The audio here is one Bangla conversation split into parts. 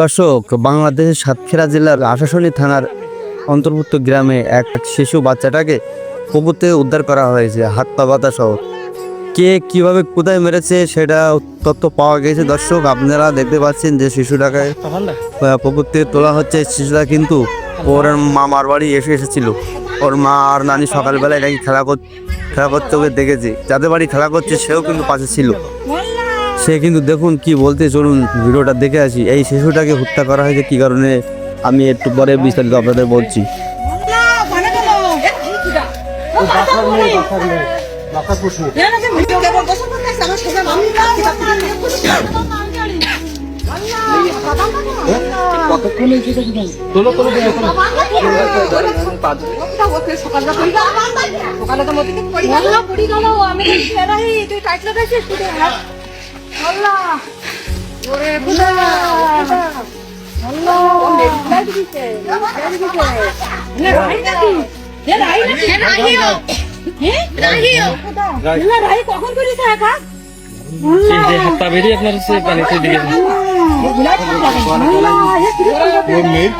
দর্শক বাংলাদেশের সাতক্ষীরা জেলার আশাশনী থানার অন্তর্ভুক্ত গ্রামে এক শিশু বাচ্চাটাকে থেকে উদ্ধার করা হয়েছে হাত পা বাতা সহ। কে কীভাবে কোথায় মেরেছে সেটা তথ্য পাওয়া গেছে। দর্শক আপনারা দেখতে পাচ্ছেন যে শিশুটাকে থেকে তোলা হচ্ছে। শিশুটা কিন্তু ওর মামার বাড়ি এসে এসেছিল। ওর মা আর নানি সকালবেলায় নাকি খেলা খেলা করতে ওকে দেখেছে। যাদের বাড়ি খেলা করছে সেও কিন্তু পাশে ছিল। সে কিন্তু দেখুন কি বলতে চলুন ভিডিওটা দেখে আসি। এই শিশুটাকে হত্যা করা হয়েছে কি কারণে? আমি একটু পরে বিস্তারিত আপনাদের বলছি। সকালে তো মতি আল্লাহ। ওরে খুদা। আল্লাহ। ও মেডিকেল দিছে নে রাই নাকি? নে রাই নাকি হ্যাঁ না কখন একা? এই বেরিয়ে আপনার পানিতে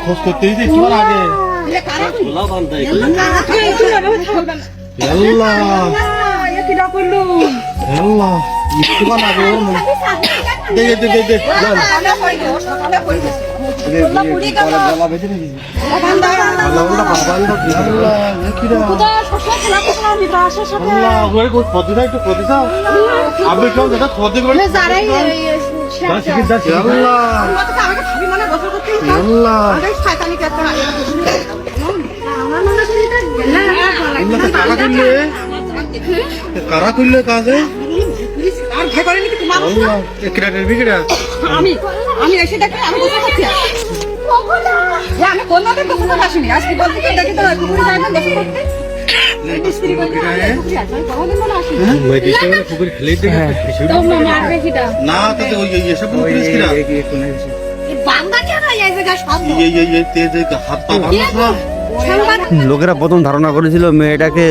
খোঁজ করতেই আগে। আল্লাহ। আল্লাহ। আগে ওর মনে দে দে দে দে করে- আল্লাহ, আল্লাহ। তো কারা? আমি আমি এসে দেখি আমি থাকি আমি কোনোদিন আসিনি? আজকে বলতে কি দেখি কুকুরি যায় না না তাতে ওই এসব কিরা? লোকেরা প্রথম ধারণা করেছিল মেয়েটাকে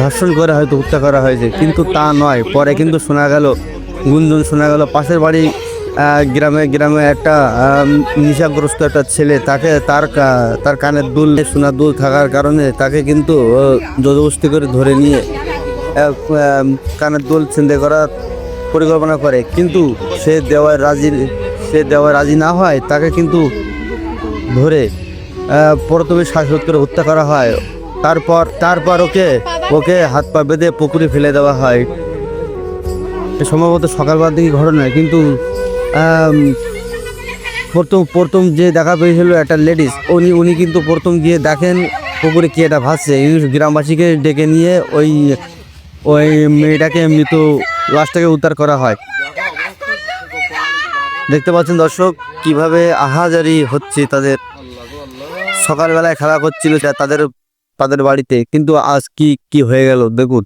ধর্ষণ করে হয়তো হত্যা করা হয়েছে, কিন্তু তা নয়। পরে কিন্তু শোনা গেল, গুঞ্জন শোনা গেল, পাশের বাড়ি গ্রামে গ্রামে একটা নেশাগ্রস্ত একটা ছেলে, তাকে তার তার কানের দুল সোনার দুল থাকার কারণে তাকে কিন্তু জবরদস্তি করে ধরে নিয়ে কানের দুল ছিনতে করার পরিকল্পনা করে। কিন্তু সে দেওয়ায় রাজি, সে দেওয়ায় রাজি না হয়, তাকে কিন্তু ধরে প্রথমে শ্বাসরোধ করে হত্যা করা হয়। তারপর তারপর ওকে ওকে হাত পা বেঁধে পুকুরে ফেলে দেওয়া হয়। সম্ভবত সকালবেলার দিকে ঘটনা কিন্তু প্রথম প্রথম যে দেখা পেয়েছিল একটা লেডিস, উনি উনি কিন্তু প্রথম গিয়ে দেখেন পুকুরে কি এটা ভাসছে। গ্রামবাসীকে ডেকে নিয়ে ওই ওই মেয়েটাকে মৃত লাশটাকে উদ্ধার করা হয়। দেখতে পাচ্ছেন দর্শক, কীভাবে আহাজারি হচ্ছে তাদের। সকালবেলায় খেলা করছিল, তাদের তাদের বাড়িতে। কিন্তু আজ কি কি হয়ে গেল? দেখুন।